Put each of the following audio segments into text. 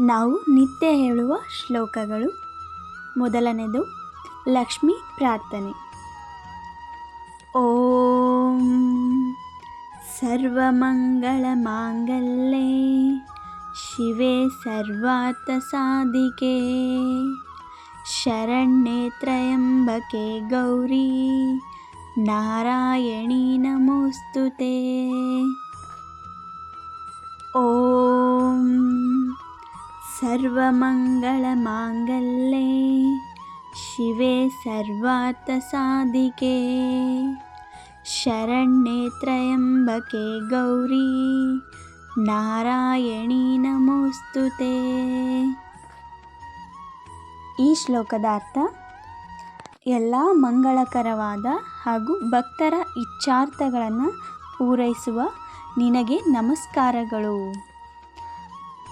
ನಾವು ನಿತ್ಯ ಹೇಳುವ ಶ್ಲೋಕಗಳು. ಮೊದಲನೆಯದು ಲಕ್ಷ್ಮೀ ಪ್ರಾರ್ಥನೆ. ಓಂ ಸರ್ವಮಂಗಳ ಮಾಂಗಲ್ಯೇ ಶಿವೆ ಸರ್ವಾರ್ಥಸಾಧಿಕೆ, ಶರಣ್ಯೆ ತ್ರಯಂಬಕೆ ಗೌರಿ, ನಾರಾಯಣಿ ನಮೋಸ್ತುತೆ. ಓಂ ಸರ್ವಮಂಗಳಮಾಂಗಲ್ಯೆ. ಶಿವೆ ಸರ್ವಾರ್ಥಸಾಧಿಕೆ. शरण्ये त्र्यम्बके ಗೌರಿ. ನಾರಾಯಣಿ ನಮೋಸ್ತುತೆ ಈ ಶ್ಲೋಕದ ಅರ್ಥ, ಎಲ್ಲ ಮಂಗಳಕರವಾದ ಹಾಗೂ ಭಕ್ತರ ಇಚ್ಛಾರ್ಥಗಳನ್ನು ಪೂರೈಸುವ ನಿನಗೆ ನಮಸ್ಕಾರಗಳು.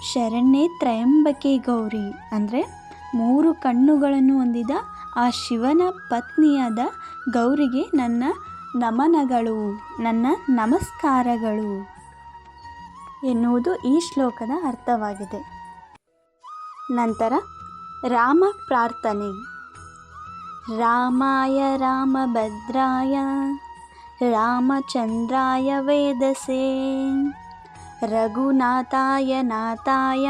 ಶರಣ್ಯೆ ತ್ರಯಂಬಕೆ ಗೌರಿ. ಅಂದರೆ ಮೂರು ಕಣ್ಣುಗಳನ್ನು ಹೊಂದಿದ ಆ ಶಿವನ ಪತ್ನಿಯಾದ ಗೌರಿಗೆ ನನ್ನ ನಮನಗಳು, ನನ್ನ ನಮಸ್ಕಾರಗಳು ಎನ್ನುವುದು ಈ ಶ್ಲೋಕದ ಅರ್ಥವಾಗಿದೆ. ನಂತರ ರಾಮ ಪ್ರಾರ್ಥನೆ. ರಾಮಾಯ ರಾಮಭದ್ರಾಯ, ರಾಮಚಂದ್ರಾಯ ವೇದಸೆ. ರಘುನಾಥಾಯ ನಾಥಾಯ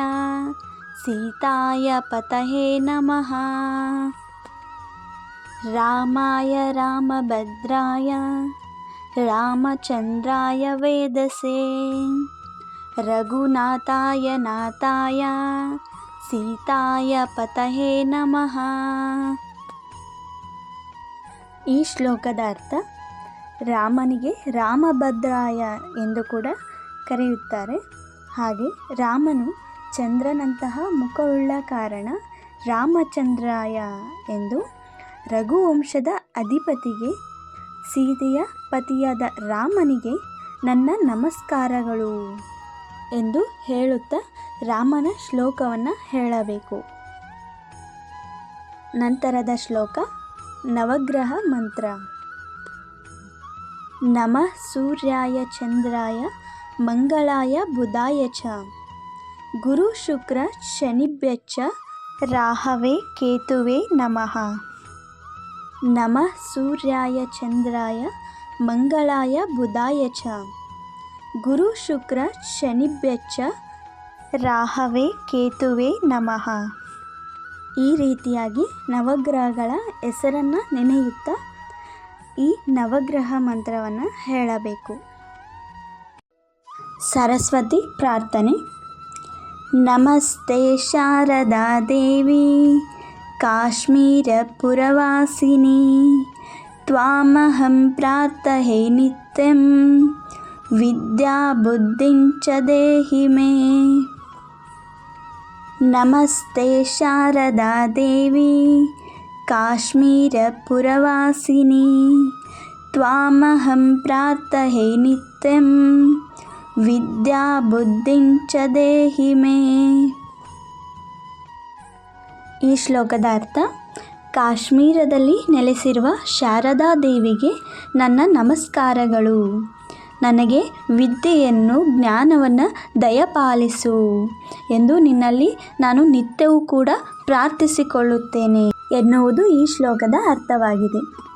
ಸೀತಾಯ ಪತಹೇ ನಮಃ ರಾಮಾಯ ರಾಮಭದ್ರಾಯ ರಾಮಚಂದ್ರಾಯ ವೇದಸೆ ರಘುನಾಥಾಯ ನಾಥಾಯ ಸೀತಾಯ ಪತಹೇ ನಮಃ ಈ ಶ್ಲೋಕದ ಅರ್ಥ ರಾಮನಿಗೆ ರಾಮಭದ್ರಾಯ ಎಂದು ಕೂಡ ಕರೆಯುತ್ತಾರೆ. ಹಾಗೆ ರಾಮನು ಚಂದ್ರನಂತಹ ಮುಖವುಳ್ಳ ಕಾರಣ ರಾಮಚಂದ್ರಾಯ ಎಂದು ರಘುವಂಶದ ಅಧಿಪತಿಗೆ, ಸೀತೆಯ ಪತಿಯಾದ ರಾಮನಿಗೆ ನನ್ನ ನಮಸ್ಕಾರಗಳು ಎಂದು ಹೇಳುತ್ತಾ ರಾಮನ ಶ್ಲೋಕವನ್ನು ಹೇಳಬೇಕು. ನಂತರದ ಶ್ಲೋಕ, ನವಗ್ರಹ ಮಂತ್ರ. ನಮಃ ಸೂರ್ಯಾಯ ಚಂದ್ರಾಯ ಮಂಗಳಾಯ ಬುಧಾಯ ಚ. ಗುರು ಶುಕ್ರ ಶನಿಭ್ಯಚ್ಚ ರಾಹವೇ ಕೇತುವೆ ನಮಃ. ನಮಃ ಸೂರ್ಯಾಯ ಚಂದ್ರಾಯ ಮಂಗಳಾಯ ಬುಧಾಯ ಚ. ಗುರು ಶುಕ್ರ ಶನಿಭ್ಯಚ್ಚ ರಾಹವೇ ಕೇತುವೆ ನಮಃ. ಈ ರೀತಿಯಾಗಿ ನವಗ್ರಹಗಳ ಹೆಸರನ್ನು ನೆನೆಯುತ್ತಾ ಈ ನವಗ್ರಹ ಮಂತ್ರವನ್ನು ಹೇಳಬೇಕು. ಸರಸ್ವತಿ ಪ್ರಾರ್ಥನೆ ನಮಸ್ತೆ ಶಾರದಾ ದೇವಿ ಕಾಶ್ಮೀರಪುರವಾಸಿನಿ ತ್ವಾಮಹಂ ಪ್ರಾರ್ಥಹೆ ನಿತ್ಯಂ ವಿದ್ಯಾಬುದ್ಧಿಂಚ ದೇಹಿ ಮೇ ನಮಸ್ತೆ ಶಾರದಾ ದೇವಿ ಕಾಶ್ಮೀರಪುರವಾಸಿನಿ ತ್ವಾಮಹಂ ಪ್ರಾರ್ಥಹೆ ನಿತ್ಯಂ ವಿದ್ಯಾಬುದ್ಧಿಂಚ ದೇಹಿ ಮೇ ಈ ಶ್ಲೋಕದ ಅರ್ಥ ಕಾಶ್ಮೀರದಲ್ಲಿ ನೆಲೆಸಿರುವ ಶಾರದಾ ದೇವಿಗೆ ನನ್ನ ನಮಸ್ಕಾರಗಳು. ನನಗೆ ವಿದ್ಯೆಯನ್ನು, ಜ್ಞಾನವನ್ನು ದಯಪಾಲಿಸು ಎಂದು ನಿನ್ನಲ್ಲಿ ನಾನು ನಿತ್ಯವೂ ಕೂಡ ಪ್ರಾರ್ಥಿಸಿಕೊಳ್ಳುತ್ತೇನೆ ಎನ್ನುವುದು ಈ ಶ್ಲೋಕದ ಅರ್ಥವಾಗಿದೆ.